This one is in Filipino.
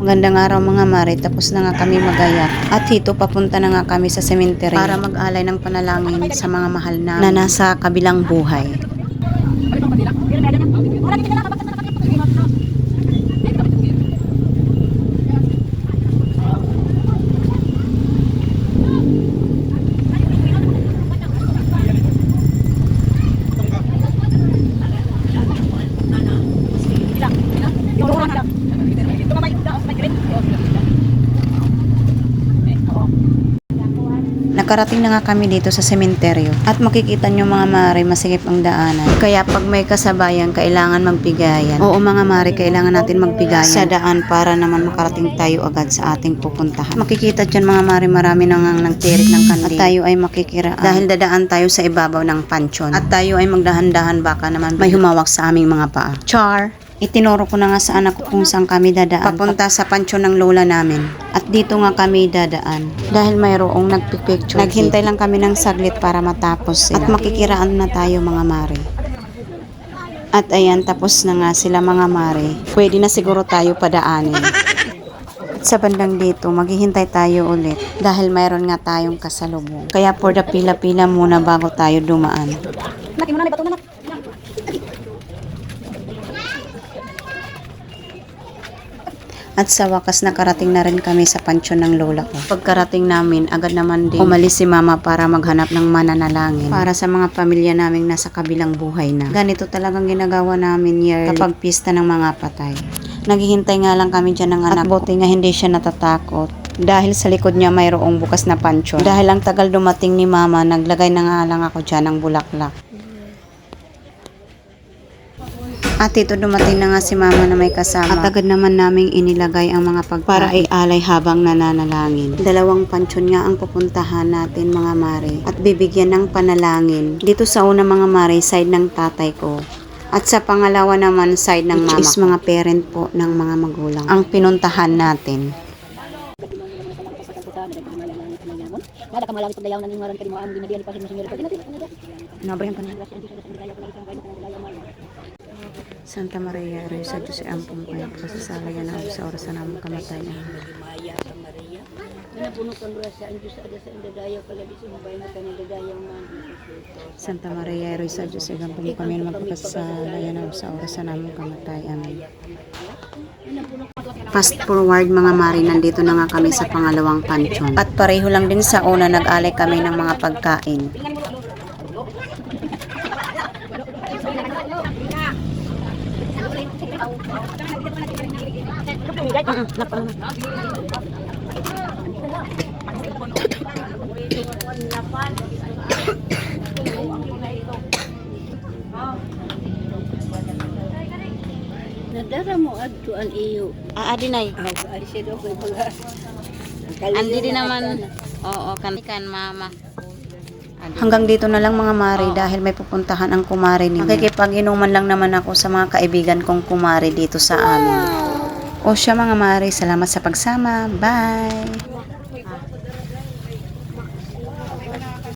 Magandang araw mga mare, tapos na nga kami magayak. At hito papunta na nga kami sa cemetery para mag-alay ng panalangin sa mga mahal na, na nasa kabilang buhay. Nakarating na nga kami dito sa sementeryo at makikita nyo mga mare masigip ang daanan. Kaya pag may kasabayan, kailangan magbigayan. Oo mga mare, kailangan natin magbigayan sa daan para naman makarating tayo agad sa ating pupuntahan. Makikita dyan mga mare, marami nang ang nagtirik ng kandil. At tayo ay makikiraan dahil dadaan tayo sa ibabaw ng pansyon. At tayo ay magdahan-dahan baka naman may humawak sa aming mga paa. Char! Itinuro ko na nga sa anak ko kung saan kami dadaan. Papunta sa pansyon ng lola namin. At dito nga kami dadaan. Dahil mayroong nagpipicture. Naghintay lang kami ng saglit para matapos sila. At makikiraan na tayo mga mare. At ayan, tapos na nga sila mga mare. Pwede na siguro tayo padaanin. At sa bandang dito, maghihintay tayo ulit dahil mayroon nga tayong kasalubong. Kaya for the pila-pila muna bago tayo dumaan. Natin mo na, may bato na nak. At sa wakas nakarating na rin kami sa pansyon ng lola ko. Pagkarating namin, agad naman din umalis si mama para maghanap ng mananalangin para sa mga pamilya naming nasa kabilang buhay na. Ganito talagang ginagawa namin year kapag pista ng mga patay. Naghihintay nga lang kami dyan ng anak At buti nga hindi siya natatakot dahil sa likod niya mayroong bukas na pansyon. Dahil ang tagal dumating ni mama, naglagay na nga lang ako dyan ng bulaklak. At ito dumating na nga si mama na may kasama. At agad naman naming inilagay ang mga pagkain para ialay habang nananalangin. Dalawang pansyon nga ang pupuntahan natin mga mare at bibigyan ng panalangin. Dito sa una mga mare, side ng tatay ko. At sa pangalawa naman, side ng mama is mga parent po ng mga magulang. Ang pinuntahan natin. Nada ka na ni ngaran kadi mo amo ginadiyan pa sa senyor pag natin. Nabrayan ka Santa Maria, Reza Diyos ay ampong kayo. Kasasalayan na sa oras na namang kamatayan. Maya sa Maria. Ada sa sa. Santa Diyos ay ampong kami na magpasalayan na sa oras na namang kamatayan. Fast forward mga mari, nandito na nga kami sa pangalawang pansyon. At pareho lang din sa una, nag-alay kami ng mga pagkain. Nadara mo adto an iyo. Ah, adi na Ay sido ko pag Andi din naman. Oo, kan kan mama. Hanggang dito na lang mga mari dahil may pupuntahan ang kumari ni Makikipag-inuman lang naman ako sa mga kaibigan kong kumari dito sa amin. O siya mga mari, salamat sa pagsama. Bye!